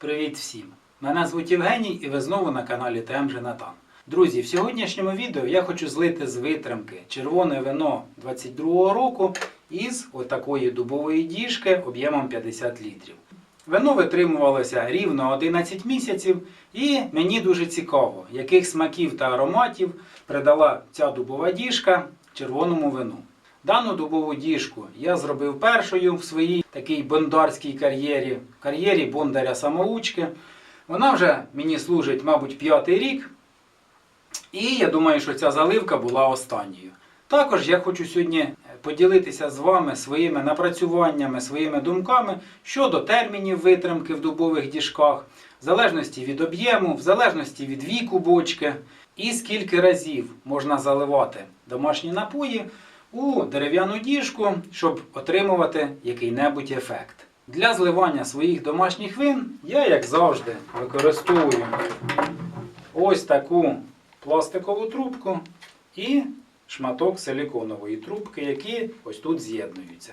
Привіт всім! Мене звуть Євгеній і ви знову на каналі ТМ Женатан. Друзі, в сьогоднішньому відео я хочу злити з витримки червоне вино 22-го року із отакої дубової діжки об'ємом 50 літрів. Вино витримувалося рівно 11 місяців, і мені дуже цікаво, яких смаків та ароматів придала ця дубова діжка червоному вину. Дану дубову діжку я зробив першою в своїй такій бондарській кар'єрі, кар'єрі бондаря самоучки. Вона вже мені служить, мабуть, п'ятий рік. І я думаю, що ця заливка була останньою. Також я хочу сьогодні поділитися з вами своїми напрацюваннями, своїми думками щодо термінів витримки в дубових діжках, в залежності від об'єму, в залежності від віку бочки, і скільки разів можна заливати домашні напої у дерев'яну діжку, щоб отримувати який-небудь ефект. Для зливання своїх домашніх вин я, як завжди, використовую ось таку пластикову трубку і шматок силіконової трубки, які ось тут з'єднуються.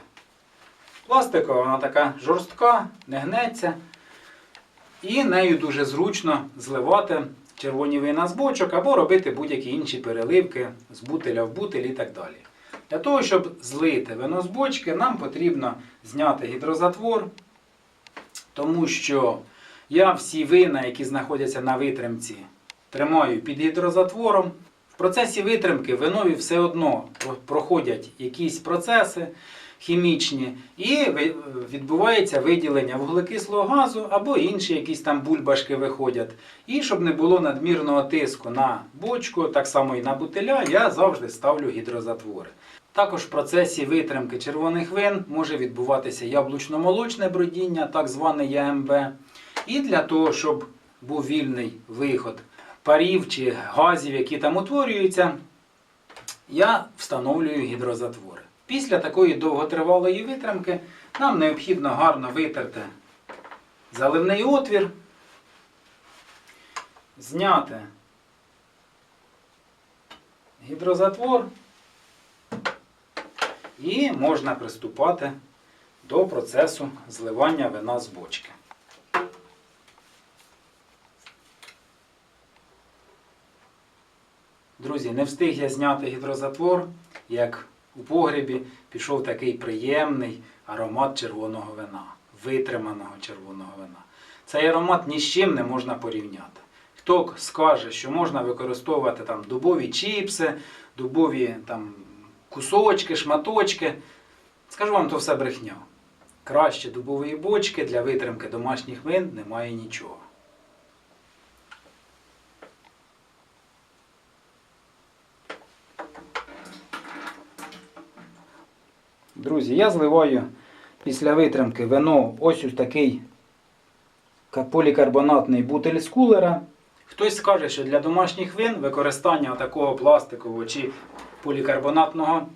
Пластикова вона така жорстка, не гнеться. І нею дуже зручно зливати червоні вина з бочок або робити будь-які інші переливки з бутиля в бутиль і так далі. Для того, щоб злити вино з бочки, нам потрібно зняти гідрозатвор, тому що я всі вина, які знаходяться на витримці, тримаю під гідрозатвором. В процесі витримки винові все одно проходять якісь процеси хімічні, і відбувається виділення вуглекислого газу або інші якісь там бульбашки виходять. І щоб не було надмірного тиску на бочку, так само і на бутиля, я завжди ставлю гідрозатвори. Також в процесі витримки червоних вин може відбуватися яблучно-молочне бродіння, так зване ЯМБ. І для того, щоб був вільний виход парів чи газів, які там утворюються, я встановлюю гідрозатвори. Після такої довготривалої витримки нам необхідно гарно витерти заливний отвір, зняти гідрозатвор і можна приступати до процесу зливання вина з бочки. Друзі, не встиг я зняти гідрозатвор, як у погребі пішов такий приємний аромат червоного вина, витриманого червоного вина. Цей аромат ні з чим не можна порівняти. Хто скаже, що можна використовувати там дубові чіпси, дубові там, кусочки, шматочки, скажу вам, то все брехня. Краще дубової бочки для витримки домашніх вин немає нічого. Друзі, я зливаю після витримки вино ось у такий полікарбонатний бутиль з кулера. Хтось скаже, що для домашніх вин використання такого пластикового чи полікарбонатного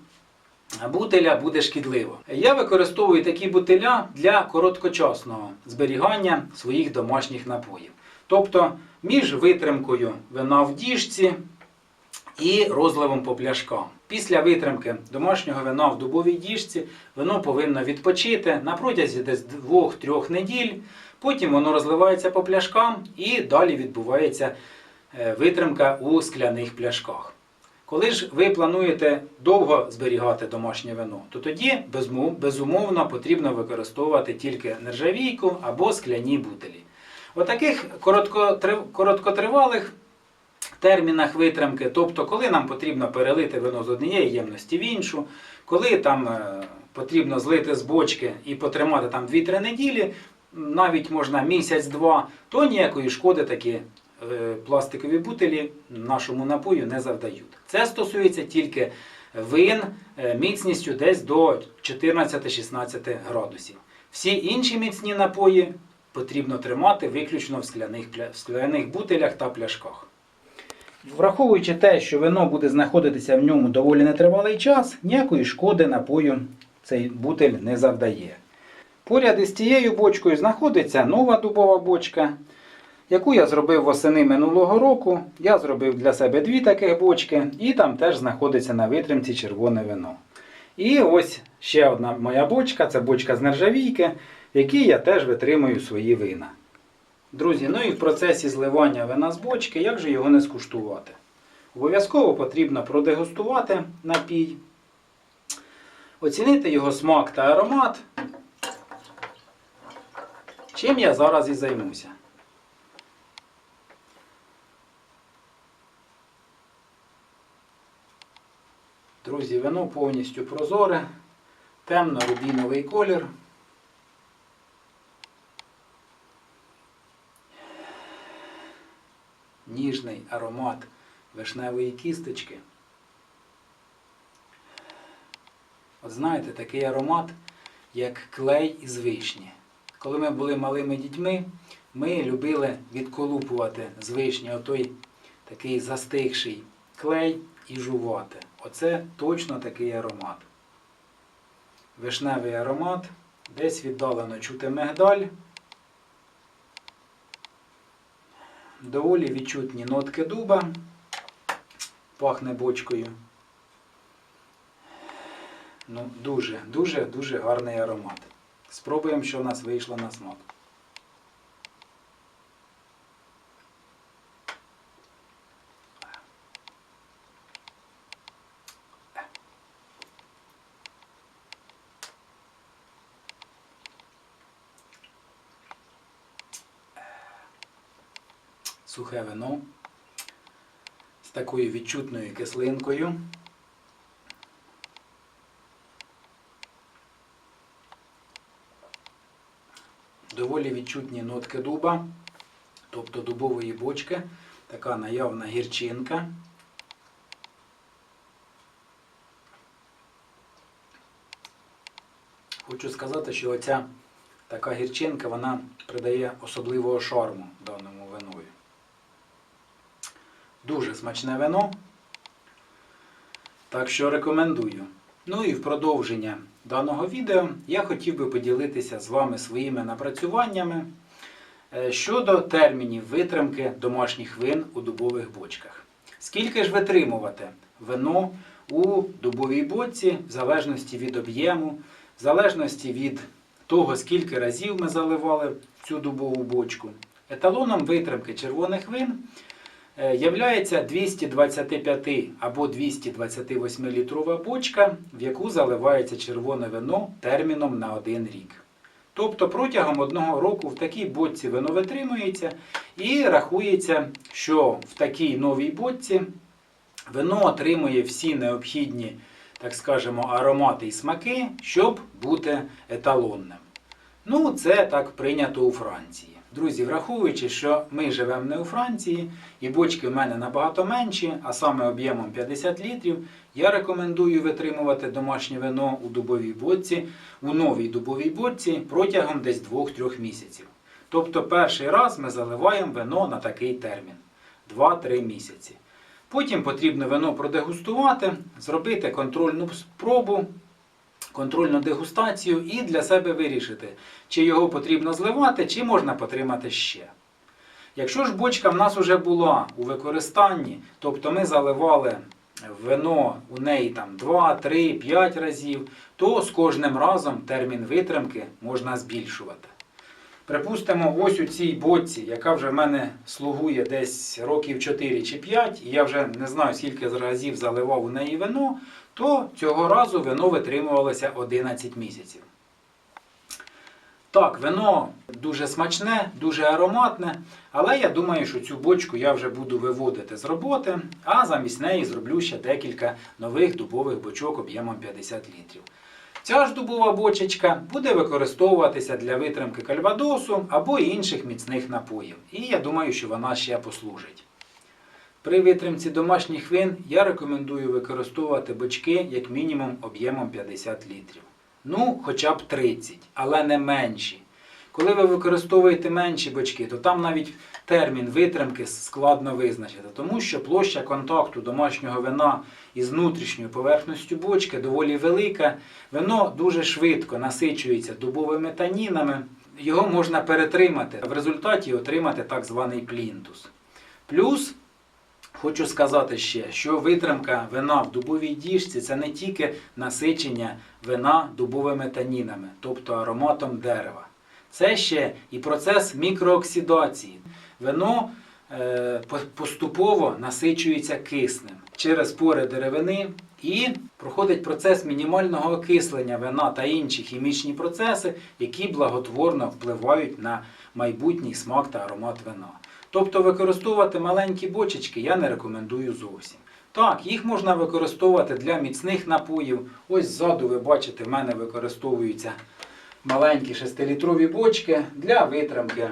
бутиля буде шкідливо. Я використовую такі бутиля для короткочасного зберігання своїх домашніх напоїв. Тобто між витримкою вина в діжці і розливом по пляшкам. Після витримки домашнього вина в дубовій діжці вино повинно відпочити на протязі десь 2-3 неділь. Потім воно розливається по пляшкам і далі відбувається е, витримка у скляних пляшках. Коли ж ви плануєте довго зберігати домашнє вино, то тоді безумовно потрібно використовувати тільки нержавійку або скляні бутилі. У таких короткотривалих термінах витримки, тобто коли нам потрібно перелити вино з однієї ємності в іншу, коли там е, потрібно злити з бочки і потримати там 2-3 неділі, навіть можна місяць-два, то ніякої шкоди такі е, пластикові бутилі нашому напою не завдають. Це стосується тільки вин е, міцністю десь до 14-16 градусів. Всі інші міцні напої потрібно тримати виключно в скляних, в скляних бутилях та пляшках. Враховуючи те, що вино буде знаходитися в ньому доволі нетривалий час, ніякої шкоди напою цей бутиль не завдає. Поряд із цією бочкою знаходиться нова дубова бочка, яку я зробив восени минулого року. Я зробив для себе дві таких бочки, і там теж знаходиться на витримці червоне вино. І ось ще одна моя бочка це бочка з нержавійки, в якій я теж витримую свої вина. Друзі, ну і в процесі зливання вина з бочки, як же його не скуштувати? Обов'язково потрібно продегустувати напій, оцінити його смак та аромат. Чим я зараз і займуся. Друзі, вино повністю прозоре, темно-рубіновий колір. Ніжний аромат вишневої кісточки. От знаєте, такий аромат, як клей із вишні. Коли ми були малими дітьми, ми любили відколупувати з вишні отой такий застигший клей і жувати. Оце точно такий аромат. Вишневий аромат, десь віддалено чути мигдаль. Доволі відчутні нотки дуба, пахне бочкою. Ну, дуже, дуже, дуже гарний аромат. Спробуємо, що в нас вийшло на смак. Сухе вино з такою відчутною кислинкою. доволі відчутні нотки дуба, тобто дубової бочки, така наявна гірчинка. Хочу сказати, що оця така гірчинка вона придає особливого шарму даному. Дуже смачне вино. Так що рекомендую. Ну і в продовження даного відео я хотів би поділитися з вами своїми напрацюваннями е, щодо термінів витримки домашніх вин у дубових бочках. Скільки ж витримувати вино у дубовій боці, в залежності від об'єму, в залежності від того, скільки разів ми заливали цю дубову бочку. Еталоном витримки червоних вин являється 225 або 228 літрова бочка, в яку заливається червоне вино терміном на один рік. Тобто протягом одного року в такій бочці вино витримується і рахується, що в такій новій бочці вино отримує всі необхідні, так скажемо, аромати і смаки, щоб бути еталонним. Ну, це так прийнято у Франції. Друзі, враховуючи, що ми живемо не у Франції, і бочки в мене набагато менші, а саме об'ємом 50 літрів, я рекомендую витримувати домашнє вино у дубовій бочці, у новій дубовій бочці протягом десь 2-3 місяців. Тобто перший раз ми заливаємо вино на такий термін 2-3 місяці. Потім потрібно вино продегустувати, зробити контрольну спробу, контрольну дегустацію і для себе вирішити, чи його потрібно зливати, чи можна потримати ще. Якщо ж бочка в нас вже була у використанні, тобто ми заливали вино у неї там 2, 3, 5 разів, то з кожним разом термін витримки можна збільшувати. Припустимо, ось у цій бочці, яка вже в мене слугує десь років 4 чи 5, і я вже не знаю, скільки разів заливав у неї вино, то цього разу вино витримувалося 11 місяців. Так, вино дуже смачне, дуже ароматне, але я думаю, що цю бочку я вже буду виводити з роботи, а замість неї зроблю ще декілька нових дубових бочок об'ємом 50 літрів. Ця ж дубова бочечка буде використовуватися для витримки кальвадосу або інших міцних напоїв. І я думаю, що вона ще послужить. При витримці домашніх вин я рекомендую використовувати бочки як мінімум об'ємом 50 літрів. Ну, хоча б 30, але не менші. Коли ви використовуєте менші бочки, то там навіть термін витримки складно визначити, тому що площа контакту домашнього вина із внутрішньою поверхністю бочки доволі велика. Вино дуже швидко насичується дубовими танінами. Його можна перетримати, в результаті отримати так званий плінтус. Плюс Хочу сказати ще, що витримка вина в дубовій діжці це не тільки насичення вина дубовими танінами, тобто ароматом дерева. це ще і процес мікрооксидації. Вино е, поступово насичується киснем через пори деревини і проходить процес мінімального окислення вина та інші хімічні процеси, які благотворно впливають на майбутній смак та аромат вина. Тобто використовувати маленькі бочечки я не рекомендую зовсім. Так, їх можна використовувати для міцних напоїв. Ось ззаду ви бачите, в мене використовуються маленькі 6-літрові бочки для витримки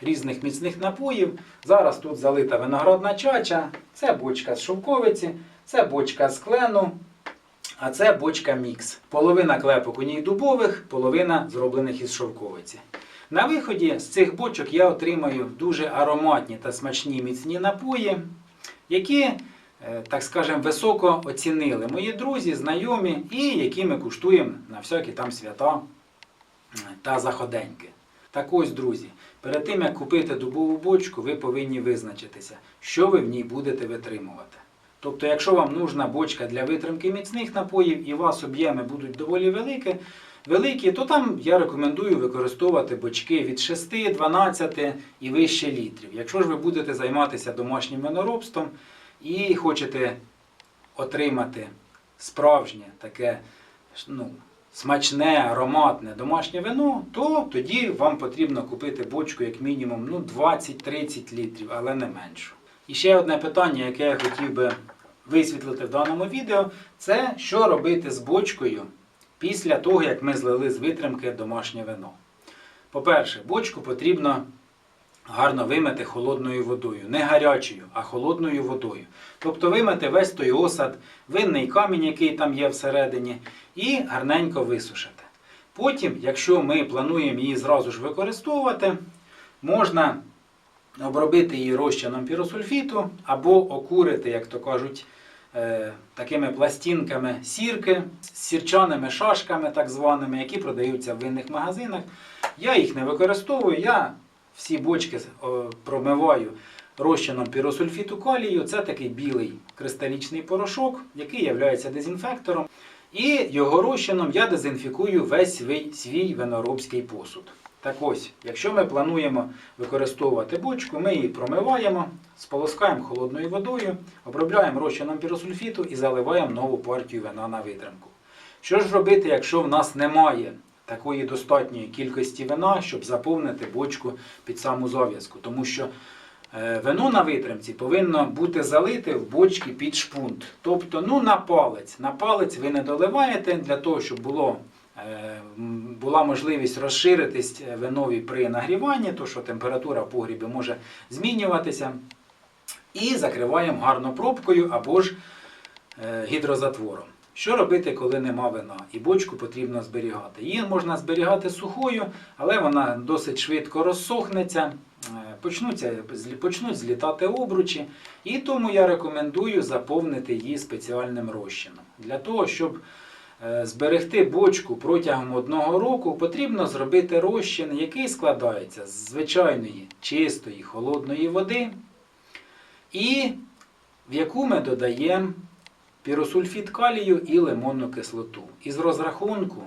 різних міцних напоїв. Зараз тут залита виноградна чача, це бочка з шовковиці, це бочка з клену, а це бочка мікс. Половина клепок у ній дубових, половина зроблених із шовковиці. На виході з цих бочок я отримаю дуже ароматні та смачні міцні напої, які, е, так скажемо, високо оцінили мої друзі, знайомі і які ми куштуємо на всякі там свята е, та заходеньки. Так ось, друзі, перед тим як купити дубову бочку, ви повинні визначитися, що ви в ній будете витримувати. Тобто, якщо вам нужна бочка для витримки міцних напоїв і у вас об'єми будуть доволі великі, великі, то там я рекомендую використовувати бочки від 6, 12 і вище літрів. Якщо ж ви будете займатися домашнім виноробством і хочете отримати справжнє таке ну, смачне, ароматне домашнє вино, то тоді вам потрібно купити бочку як мінімум ну, 20-30 літрів, але не меншу. І ще одне питання, яке я хотів би висвітлити в даному відео, це що робити з бочкою після того, як ми злили з витримки домашнє вино. По-перше, бочку потрібно гарно вимити холодною водою. Не гарячою, а холодною водою. Тобто вимити весь той осад, винний камінь, який там є всередині, і гарненько висушити. Потім, якщо ми плануємо її зразу ж використовувати, можна обробити її розчином піросульфіту або окурити, як то кажуть, такими пластинками сірки з сірчаними шашками, так званими, які продаються в винних магазинах. Я їх не використовую, я всі бочки промиваю розчином піросульфіту калію. Це такий білий кристалічний порошок, який є дезінфектором. І його розчином я дезінфікую весь свій, свій виноробський посуд. Так ось, якщо ми плануємо використовувати бочку, ми її промиваємо, сполоскаємо холодною водою, обробляємо розчином піросульфіту і заливаємо нову партію вина на витримку. Що ж робити, якщо в нас немає такої достатньої кількості вина, щоб заповнити бочку під саму зав'язку? Тому що вино на витримці повинно бути залите в бочки під шпунт. Тобто, ну на палець. На палець ви не доливаєте для того, щоб було Е, була можливість розширитись е, винові при нагріванні, то що температура в погрібі може змінюватися. І закриваємо гарно пробкою або ж е, гідрозатвором. Що робити, коли нема вина? І бочку потрібно зберігати. Її можна зберігати сухою, але вона досить швидко розсохнеться, е, почнуться, почнуть злітати обручі. І тому я рекомендую заповнити її спеціальним розчином. Для того, щоб Е, Зберегти бочку протягом одного року потрібно зробити розчин, який складається з звичайної чистої холодної води, і в яку ми додаємо піросульфіт калію і лимонну кислоту. Із розрахунку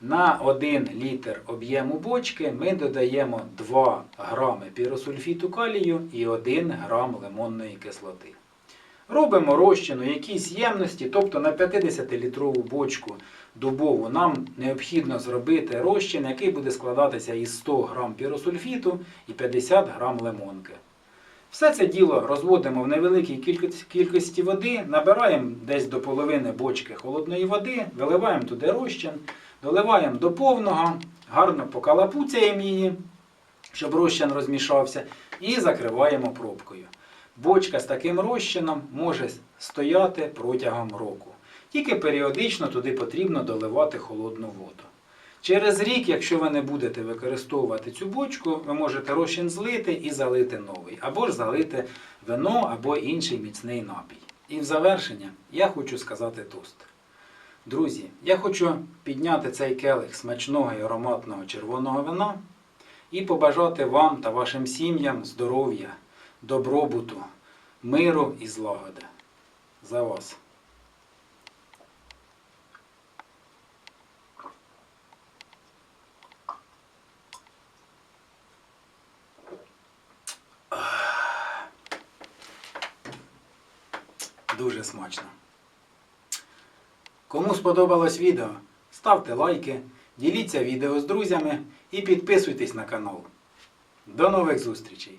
на 1 літр об'єму бочки ми додаємо 2 грами піросульфіту калію і 1 грам лимонної кислоти. Робимо розчин у якійсь ємності, тобто на 50-літрову бочку дубову нам необхідно зробити розчин, який буде складатися із 100 г піросульфіту і 50 г лимонки. Все це діло розводимо в невеликій кількості води, набираємо десь до половини бочки холодної води, виливаємо туди розчин, доливаємо до повного, гарно покалапуцяємо її, щоб розчин розмішався, і закриваємо пробкою. Бочка з таким розчином може стояти протягом року. Тільки періодично туди потрібно доливати холодну воду. Через рік, якщо ви не будете використовувати цю бочку, ви можете розчин злити і залити новий, або ж залити вино або інший міцний напій. І в завершення я хочу сказати тост. Друзі, я хочу підняти цей келих смачного і ароматного червоного вина і побажати вам та вашим сім'ям здоров'я, добробуту, миру і злагоди. За вас! Дуже смачно. Кому сподобалось відео, ставте лайки, діліться відео з друзями і підписуйтесь на канал. До нових зустрічей!